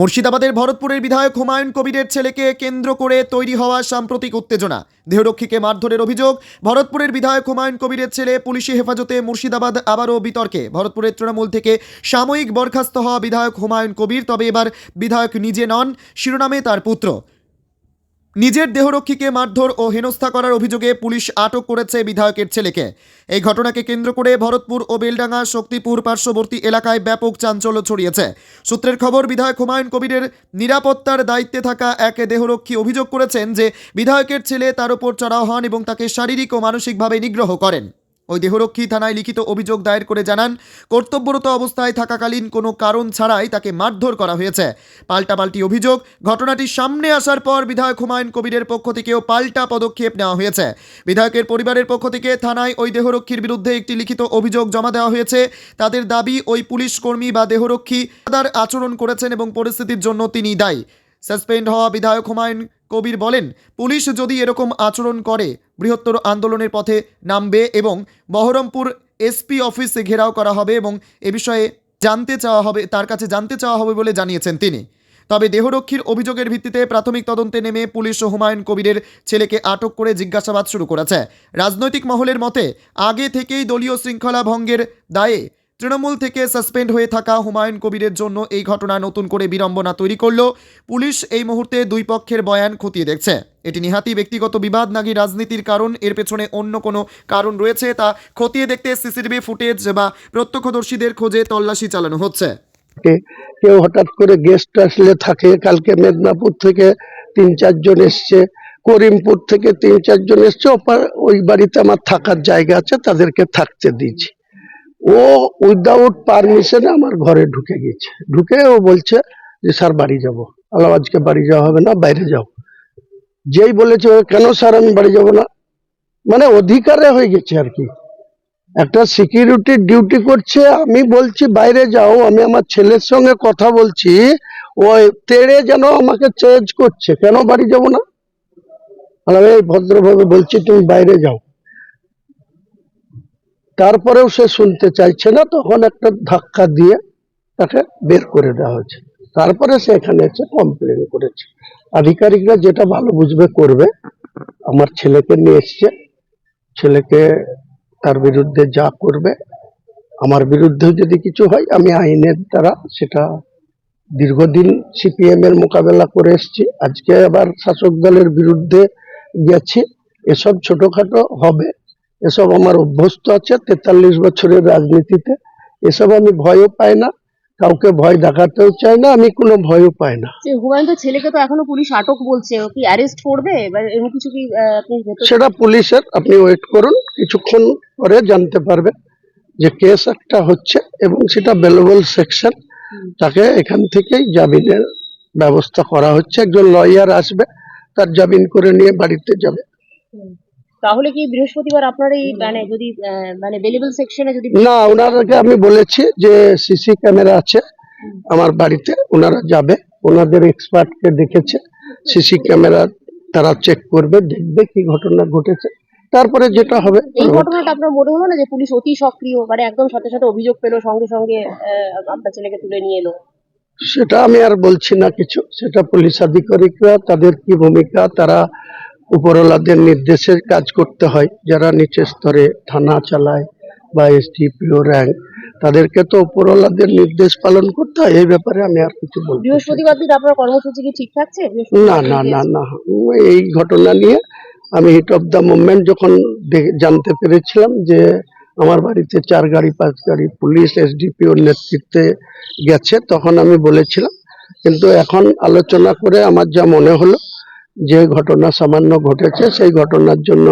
মুর্শিদাবাদের ভরতপুরের বিধায়ক হুমায়ুন কবিরের ছেলেকে কেন্দ্র করে তৈরি হওয়া সাম্প্রতিক উত্তেজনা। দেহরক্ষীকে মারধরের অভিযোগ, ভরতপুরের বিধায়ক হুমায়ুন কবিরের ছেলে পুলিশি হেফাজতে মুর্শিদাবাদ আবারও বিতর্কে। ভরতপুরের তৃণমূল থেকে সাময়িক বরখাস্ত হওয়া বিধায়ক হুমায়ুন কবির, তবে এবার বিধায়ক নিজে নন, শিরোনামে তার পুত্র। নিজের দেহরক্ষীকে মারধর ও হেনস্থা করার অভিযোগে পুলিশ আটক করেছে বিধায়কের ছেলেকে। এই ঘটনাকে কেন্দ্র করে ভরতপুর ও বেলডাঙ্গা, শক্তিপুর পার্শ্ববর্তী এলাকায় ব্যাপক চাঞ্চল্য ছড়িয়েছে। সূত্রের খবর, বিধায়ক হুমায়ুন কবিরের নিরাপত্তার দায়িত্বে থাকা এক দেহরক্ষী অভিযোগ করেছেন যে, বিধায়কের ছেলে তার উপর চড়াও হন এবং তাকে শারীরিক ও মানসিকভাবে নিগ্রহ করেন। ওই দেহরক্ষী থানায় লিখিত অভিযোগ দায়ের করে জানান, কর্তব্যরত অবস্থায় থাকাকালীন কোনো কারণ ছাড়াই তাকে মারধর করা হয়েছে। পাল্টাপাল্টি অভিযোগ, ঘটনাটি সামনে আসার পর বিধায়ক হুমায়ুন কবিরের পক্ষ থেকেও পাল্টা পদক্ষেপ নেওয়া হয়েছে। বিধায়কের পরিবারের পক্ষ থেকে থানায় ওই দেহরক্ষীর বিরুদ্ধে একটি লিখিত অভিযোগ জমা দেওয়া হয়েছে। তাদের দাবি, ওই পুলিশ কর্মী বা দেহরক্ষী তার আচরণ করেছেন এবং পরিস্থিতির জন্য তিনি দায়ী। সাসপেন্ড হওয়া বিধায়ক হুমায়ুন কবির বলেন, পুলিশ যদি এরকম আচরণ করে, বৃহত্তর আন্দোলনের পথে নামবে এবং বহরমপুর এসপি অফিস ঘেরাও করা হবে এবং এ বিষয়ে জানতে চাওয়া হবে, তার কাছে জানতে চাওয়া হবে বলে জানিয়েছেন তিনি। তবে দেহরক্ষীর অভিযোগের ভিত্তিতে প্রাথমিক তদন্তে নেমে পুলিশ হুমায়ুন কবিরের ছেলেকে আটক করে জিজ্ঞাসাবাদ শুরু করেছে। রাজনৈতিক মহলের মতে, আগে থেকেই দলীয় শৃঙ্খলা ভঙ্গের দায়ে তৃণমূল থেকে সাসপেন্ড হয়ে থাকা হুমায়ুন কবিরের জন্য এই ঘটনা নতুন করে বিড়ম্বনা তৈরি করল। পুলিশ এই মুহূর্তে দুই পক্ষের বয়ান খতিয়ে দেখছে। এটি নিহাতি ব্যক্তিগত বিবাদ নাকি রাজনীতির কারণ, এর পেছনে অন্য কোনো কারণ রয়েছে তা খতিয়ে দেখতে সিসিটিভি ফুটেজ বা প্রত্যক্ষদর্শীদের খোঁজে তল্লাশি চালানো হচ্ছে। কেউ হঠাৎ করে গেস্ট আসলে থাকে, কালকে মেদিনীপুর থেকে তিন চারজন এসছে, করিমপুর থেকে তিন চারজন এসছে ওই বাড়িতে আমার থাকার জায়গা আছে, তাদেরকে থাকতে দিয়েছি। ও উইদাউট পারমিশনে আমার ঘরে ঢুকে গেছে ঢুকে ও বলছে যে, স্যার, বাড়ি যাব। আলো আজকে বাড়ি যাওয়া হবে না, বাইরে যাও। যেই বলেছে, কেন স্যার, আমি বাড়ি যাব না? মানে অধিকারে হয়ে গেছে আর কি। একটা সিকিউরিটি ডিউটি করছে, আমি বলছি, বাইরে যাও, আমি আমার ছেলের সঙ্গে কথা বলছি, ও তেড়ে যেন আমাকে চেঞ্জ করছে। কেন বাড়ি যাব না? আমি ভদ্রভাবে বলছি, তুমি বাইরে যাও। তারপরেও সে শুনতে চাইছে না, তখন একটা ধাক্কা দিয়ে তাকে বের করে দেওয়া হয়েছে। তারপরে সে এখানে এসে কমপ্লেন করেছে। আধিকারিকরা যেটা ভালো বুঝবে করবে। আমার ছেলেকে নিয়ে এসছে। ছেলেকে তার বিরুদ্ধে যা করবে, আমার বিরুদ্ধেও যদি কিছু হয়, আমি আইনের দ্বারা সেটা দীর্ঘদিন সিপিএম এর মোকাবেলা করে এসেছি। আজকে আবার শাসক দলের বিরুদ্ধে গেছি। এসব ছোটখাটো হবে। এসব আমার অভ্যস্ত আছে তেতাল্লিশ বছরের রাজনীতিতে। এসব আমি ভয়ও পাই না কাউকে ভয় দেখাতেও চাই না আমি কোনো ভয়ও পাই না। হুমায়ুন ছেলেকে তো এখনও পুলিশ আটক বলছে ও কি অ্যারেস্ট করবে? এরকম কিছু কি আপনি সেটা পুলিশের আপনি ওয়েট করুন কিছুক্ষণ পরে জানতে পারবেন যে কেস একটা হচ্ছে এবং সেটা বেলেবল সেকশন তাকে এখান থেকেই জামিনের ব্যবস্থা করা হচ্ছে। একজন লয়ার আসবে তার জামিন করে নিয়ে বাড়িতে যাবে। তাহলে কি বৃহস্পতিবার আপনার এই মানে যদি মানে বেলেবল সেকশনে যদি না ওনাদেরকে আমি বলেছি যে সিসি ক্যামেরা আছে আমার বাড়িতে ওনারা যাবে। ওনাদের এক্সপার্টকে দেখেছে সিসি ক্যামেরা তারা চেক করবে দেখবে কি ঘটনা ঘটেছে। তারপরে যেটা হবে এই ঘটনাটা আপনার মনে হলো না যে পুলিশ অতি সক্রিয় মানে একদম সাথে সাথে অভিযোগ পেল সঙ্গে সঙ্গে আপনার ছেলেকে তুলে নিয়ে এলো? সেটা আমি আর বলছি না কিছু। সেটা পুলিশ আধিকারিকরা তাদের কি ভূমিকা তারা উপরওয়ালাদের নির্দেশে কাজ করতে হয়। যারা নিচের স্তরে থানা চালায় বা এস এসডিপিও র্যাঙ্ক তাদেরকে তো উপরওয়ালাদের নির্দেশ পালন করতে হয়। এই ব্যাপারে আমি আর কিছু বলব বৃহস্পতিবার দিন আপনার কর্মসূচি কি ঠিক থাকছে? না না না না। এই ঘটনা নিয়ে আমি হিট অফ দ্য মুভমেন্ট যখন জানতে পেরেছিলাম যে আমার বাড়িতে চার গাড়ি পাঁচ গাড়ি পুলিশ এসডিপিওর নেতৃত্বে গেছে তখন আমি বলেছিলাম। কিন্তু এখন আলোচনা করে আমার যা মনে হলো যে ঘটনা সামান্য ঘটেছে সেই ঘটনার জন্য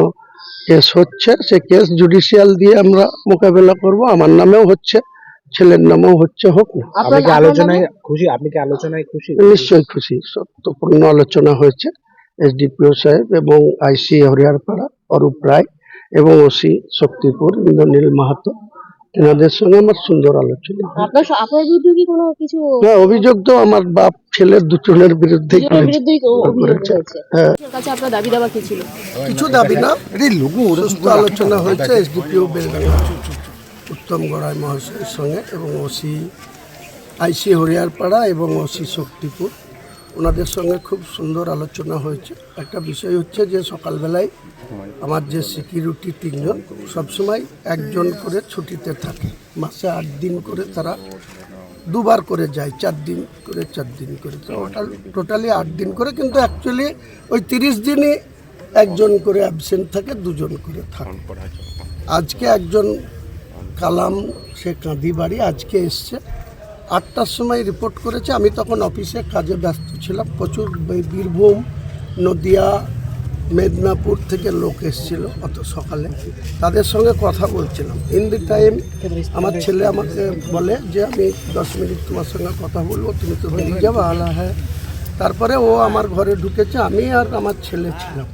কেস হচ্ছে। সে কেস জুডিশিয়াল দিয়ে আমরা মোকাবেলা করব। আমার নামেও হচ্ছে ছেলের নামেও হচ্ছে হোক না। আপনার আপনি কি আলোচনায় খুশি? আপনি কি আলোচনায় খুশি? নিশ্চয়ই খুশি। সত্যপূর্ণ আলোচনা হয়েছে। এসডিপিও সাহেব এবং আইসি হরিয়ারপাড়া অরূপ রায় এবং ওসি শক্তিপুর ইন্দ্রনীল মাহাতো। এনাদের সঙ্গে আমার সুন্দর আলোচনা হয়। আপনার আপনার বিরুদ্ধে কি কোনো কিছু না অভিযোগ তো আমার বাপ ছেলের দুজনের বিরুদ্ধেই করেছে। হ্যাঁ। কাছে আপনার দাবি দাবা কি ছিল? কিছু দাবি না। সুস্থ আলোচনা। হয়েছে এসডিপিও উত্তম গড়াই মহাশয়ের সঙ্গে এবং ওসি আইসি হরিয়ারপাড়া এবং ওসি শক্তিপুর। ওনাদের সঙ্গে খুব সুন্দর আলোচনা হয়েছে। একটা বিষয় হচ্ছে যে সকালবেলায় আমার যে সিকিউরিটি তিনজন, সবসময় একজন করে ছুটিতে থাকে। মাসে আট দিন করে তারা দুবার করে যায়, চার দিন করে, চার দিন করে। টোটাল টোটালি আট দিন করে, কিন্তু অ্যাকচুয়ালি ওই তিরিশ দিনই একজন করে অ্যাবসেন্ট থাকে, দুজন করে থাকে। আজকে একজন কালাম, সে কাঁদি বাড়ি আজকে এসছে। আটটার সময় রিপোর্ট করেছে। আমি তখন অফিসে কাজে ব্যস্ত ছিলাম। প্রচুর বীরভূম, নদিয়া, মেদিনীপুর থেকে লোক এসেছিল অত সকালে। তাদের সঙ্গে কথা বলছিলাম। ইন দি টাইম আমার ছেলে আমাকে বলে যে, আমি দশ মিনিট তোমার সঙ্গে কথা বলব, তুমি তো বেরিয়ে যাব। আলা হ্যাঁ তারপরে ও আমার ঘরে ঢুকেছে। আমি আর আমার ছেলে ছিলাম।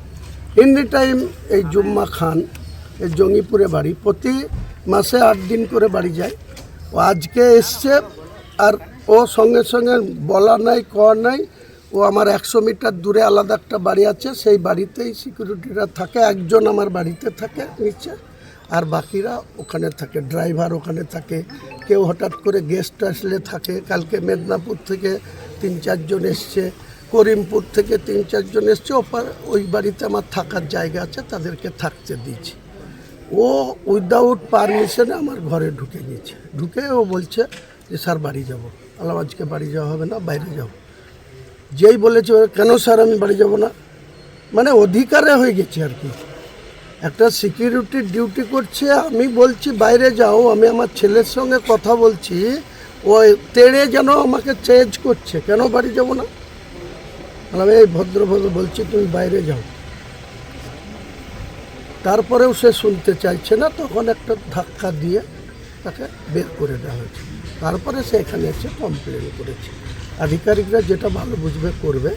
ইন দি টাইম এই জুম্মা খান, এই জঙ্গিপুরে বাড়ি, প্রতি মাসে আট দিন করে বাড়ি যায়। ও আজকে এসছে। আর ও সঙ্গে সঙ্গে বলা নাই কওয়া নাই। ও আমার একশো মিটার দূরে আলাদা একটা বাড়ি আছে, সেই বাড়িতেই সিকিউরিটিরা থাকে, একজন আমার বাড়িতে থাকে নিচে, আর বাকিরা ওখানে থাকে, ড্রাইভার ওখানে থাকে। কেউ হঠাৎ করে গেস্ট আসলে থাকে, কালকে মেদিনীপুর থেকে তিন চারজন এসছে, করিমপুর থেকে তিন চারজন এসছে ওপার ওই বাড়িতে আমার থাকার জায়গা আছে, তাদেরকে থাকতে দিয়েছি। ও উইদাউট পারমিশনে আমার ঘরে ঢুকে গিয়েছে। ঢুকে ও বলছে যে স্যার বাড়ি যাব। আলাম আজকে বাড়ি যাওয়া হবে না, বাইরে যাব। যেই বলেছে কেন স্যার আমি বাড়ি যাব না? মানে অধিকারে হয়ে গেছে আর কি। একটা সিকিউরিটি ডিউটি করছে, আমি বলছি, বাইরে যাও, আমি আমার ছেলের সঙ্গে কথা বলছি, ও তেড়ে যেন আমাকে চেঞ্জ করছে। কেন বাড়ি যাব না? আমি এই ভদ্রভাবে বলছি, তুমি বাইরে যাও। তারপরেও সে শুনতে চাইছে না, তখন একটা ধাক্কা দিয়ে তাকে বের করে দেওয়া হয়েছে। তারপরে সে এখানে এসে কমপ্লেন করেছে। আধিকারিকরা যেটা ভালো বুঝবে, করবে।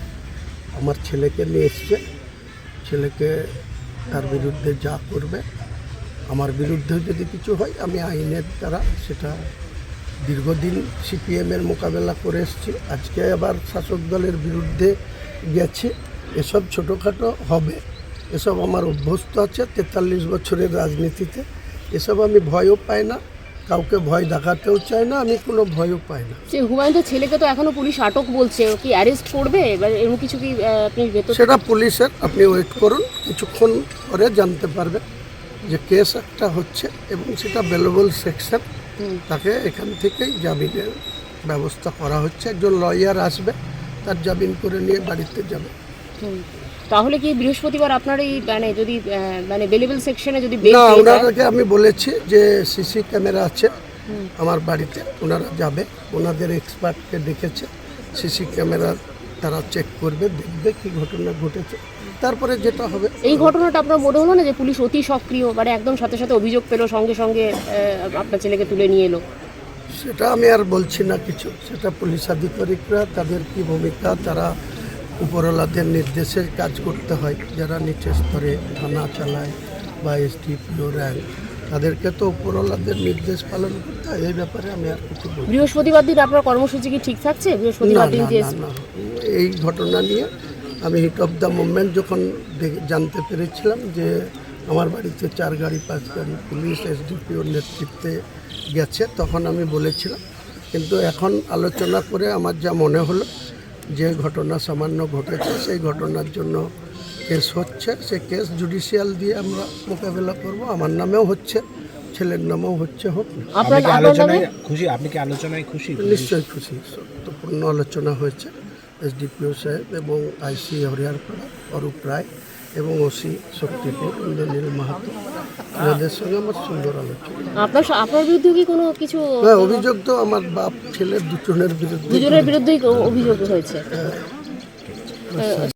আমার ছেলেকে নিয়ে এসছে। ছেলেকে তার বিরুদ্ধে যা করবে। আমার বিরুদ্ধে যদি কিছু হয়, আমি আইনের দ্বারা সেটা দীর্ঘদিন সিপিএমের মোকাবেলা করে এসেছি। আজকে আবার শাসক দলের বিরুদ্ধে গেছে। এসব ছোটোখাটো হবে। এসব আমার অভ্যস্ত আছে তেতাল্লিশ বছরের রাজনীতিতে। এসব আমি ভয়ও পাই না। কাউকে ভয় দেখাতেও চাই না আমি কোনো ভয়ও পাই না। যে হুমায়ুনের ছেলেকে তো এখনও পুলিশ আটক বলছে ও কি অ্যারেস্ট করবে? এবার এরকম কিছু কি আপনি ভেতর সেটা পুলিশের আপনি ওয়েট করুন কিছুক্ষণ পরে জানতে পারবেন যে কেস একটা হচ্ছে এবং সেটা বেলেবল সেকশন তাকে এখান থেকেই জামিনের ব্যবস্থা করা হচ্ছে। একজন লয়ার আসবে তার জামিন করে নিয়ে বাড়িতে যাবে। তাহলে কি বৃহস্পতিবার আপনার এই মানে যদি মানে বেলেবল সেকশনে যদি না ওনাদেরকে আমি বলেছি যে সিসি ক্যামেরা আছে আমার বাড়িতে ওনারা যাবে ওনাদের এক্সপার্টকে ডেকেছে সিসি ক্যামেরা তারা চেক করবে দেখবে কি ঘটনা ঘটেছে। তারপরে যেটা হবে এই ঘটনাটা আপনার মনে হলো না যে পুলিশ অতি সক্রিয় মানে একদম সাথে সাথে অভিযোগ পেল সঙ্গে সঙ্গে আপনার ছেলেকে তুলে নিয়ে এলো? সেটা আমি আর বলছি না কিছু। সেটা পুলিশ আধিকারিকরা তাদের কি ভূমিকা তারা উপরওয়ালাদের নির্দেশে কাজ করতে হয় যারা নিচের স্তরে থানা চালায় বা এসডিপিও র্যাঙ্ক তাদেরকে তো উপরওয়ালাদের নির্দেশ পালন করতে হয় এই ব্যাপারে আমি আর কিছু বলছি না। বৃহস্পতিবার দিন আপনার কর্মসূচি কি ঠিক থাকছে বৃহস্পতিবার দিন যে। এই ঘটনা নিয়ে আমি হিট অফ দ্য মুভমেন্ট যখন জানতে পেরেছিলাম যে আমার বাড়িতে চার গাড়ি পাঁচ গাড়ি পুলিশ এসডিপিওর নেতৃত্বে গেছে তখন আমি বলেছিলাম কিন্তু এখন আলোচনা করে আমার যা মনে হলো যে ঘটনা সামান্য ঘটেছে সেই ঘটনার জন্য কেস হচ্ছে। সে কেস জুডিশিয়াল দিয়ে আমরা মোকাবেলা করব। আমার নামেও হচ্ছে ছেলের নামেও হচ্ছে হোক আপনি কি আলোচনায় খুশি? আপনি কি আলোচনায় খুশি? নিশ্চয়ই খুশি। সত্যপূর্ণ আলোচনা হয়েছে। এসডিপিও সাহেব এবং আইসি হরিয়ারপাড়া অরূপ রায় এবং ওসি শক্তিপুর ইন্দ্রনীল মাহাতো। ওনাদের সঙ্গে আমার সুন্দর আলোচনা। আপনার আপনার বিরুদ্ধে কি কোনো কিছু হ্যাঁ অভিযোগ তো আমার বাপ ছেলে দুজনের বিরুদ্ধে। দুজনের বিরুদ্ধেই অভিযোগ হয়েছে।